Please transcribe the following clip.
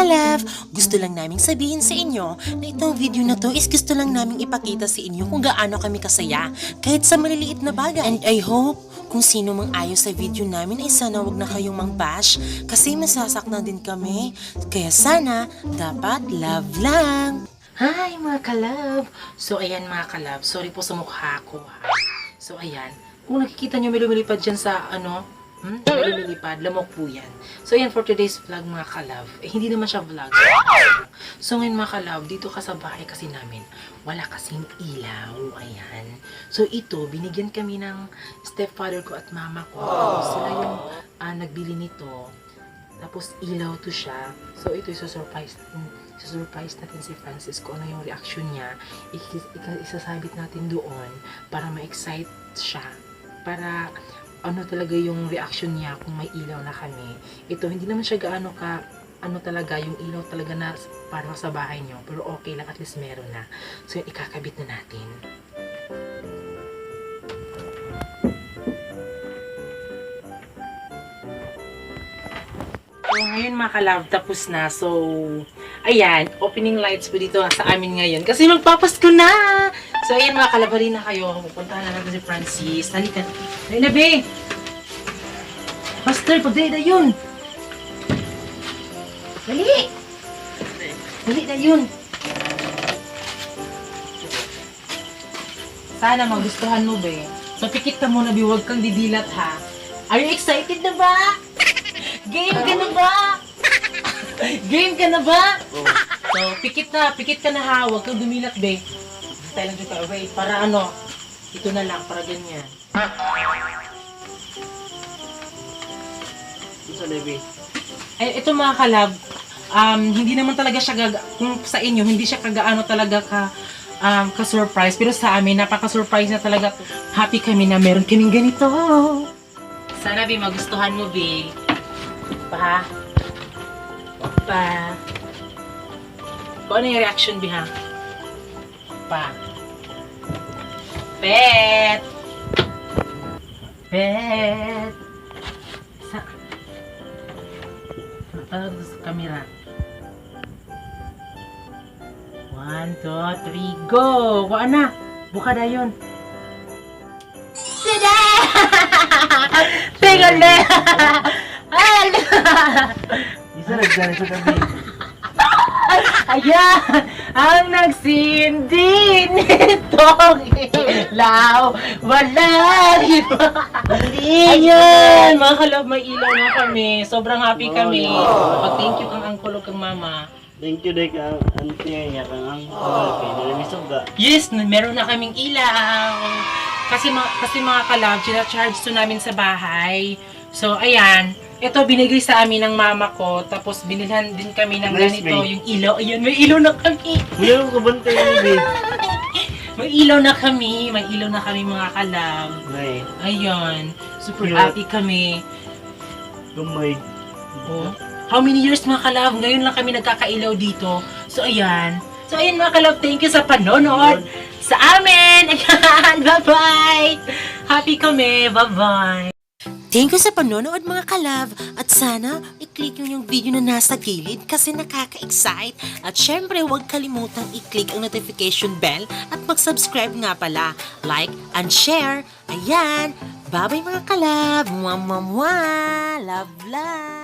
kalab, gusto lang naming sabihin sa inyo na itong video na to is gusto lang naming ipakita sa inyo kung gaano kami kasaya kahit sa maliliit na bagay. And I hope kung sino mang ayaw sa video namin ay sana wag na kayong mang bash kasi masasaktan din kami. Kaya sana dapat love lang. Hi mga kalab! So ayan mga kalab, sorry po sa mukha ko ha. So ayan, kung nakikita nyo may lumilipad dyan sa ano, hmm, lumilipad, lamok po yan. So ayan for today's vlog mga kalab, eh hindi naman siya vlog. So ngayon mga kalab, dito ka sa bahay kasi namin, wala kasing ilaw, ayan. So ito, binigyan kami ng stepfather ko at mama ko. Tapos sila yung ah, nagbili nito. Tapos ilaw to siya. So ito isa-surprise natin. Isa-surprise natin si Francis kung ano yung reaction niya. Ik- isasabit natin doon para ma-excite siya. Para ano talaga yung reaction niya kung may ilaw na kami. Ito, hindi naman siya gaano ka ano talaga, yung ilaw talaga na parang sa bahay niyo. Pero okay lang, at least meron na. So, ikakabit na natin. Ngayon mga kalab, tapos na. So, ayan, opening lights po dito sa amin ngayon. Kasi magpapasko na! So, ayan mga kalab, halina na kayo. Pupuntahan na natin si Francis. Halika. Halina, be! Pastor, pagdali na yun! Dali! Dali na yun! Sana magustuhan mo, be. So, pikit ka muna, be. Huwag kang didilat, ha? Are you excited na ba? Game ka na ba? Game ka na ba? So, pikit na, pikit ka na ha. Huwag kang dumilat, be. Tayo lang dito, wait, para ano, ito na lang, para ganyan. Sa Levi. Eh, ito mga kalab, um, hindi naman talaga siya, gaga- kung sa inyo, hindi siya kagaano talaga ka, um, ka-surprise. Pero sa amin, napaka-surprise na talaga. Happy kami na meron kaming ganito. Sana, Bi, magustuhan mo, Bi. Pa. Pa. Kung ano yung reaction, Bi, ha? Pa. Pet. Pet. Sa, Parang sa camera. One, two, three, go! Kuha na! Buka na yun. Tada! Tingale! Ala! Isa nagdala sa gabi. Ayan! Ang nagsindi nitong ilaw. Walang iba. Ayan! Mga kalab, may ilaw na kami. Sobrang happy kami. Pag-thank you kang uncle o kang mama. Thank you, Dek. Ang auntie niya kang ang pagkapi. Nalamisog ka. Yes, meron na kaming ilaw. Kasi mga, kasi mga kalab, charge to namin sa bahay. So, ayan. Ito, binigay sa amin ng mama ko. Tapos, binilhan din kami ng Nice, ganito, babe. yung ilaw. Ayan, may ilaw na kami. Wala ko kabantay ni Levi. May ilaw na kami. May ilaw na kami, mga kalab. Ngay. Ayan. Super Cute. happy kami. Gamay. Oh. How many years mga kalab? Ngayon lang kami nagkakailaw dito. So, ayan. So, ayan mga kalab, thank you sa panonood sa amin. Ayan, bye-bye. Happy kami. Bye-bye. Thank you sa panonood mga kalab. At sana, i-click nyo yung video na nasa gilid kasi nakaka-excite. At syempre, huwag kalimutang i-click ang notification bell at mag-subscribe nga pala. Like and share. Ayan. Bye-bye mga kalab. Mwah, mwah, mwah. Love, love.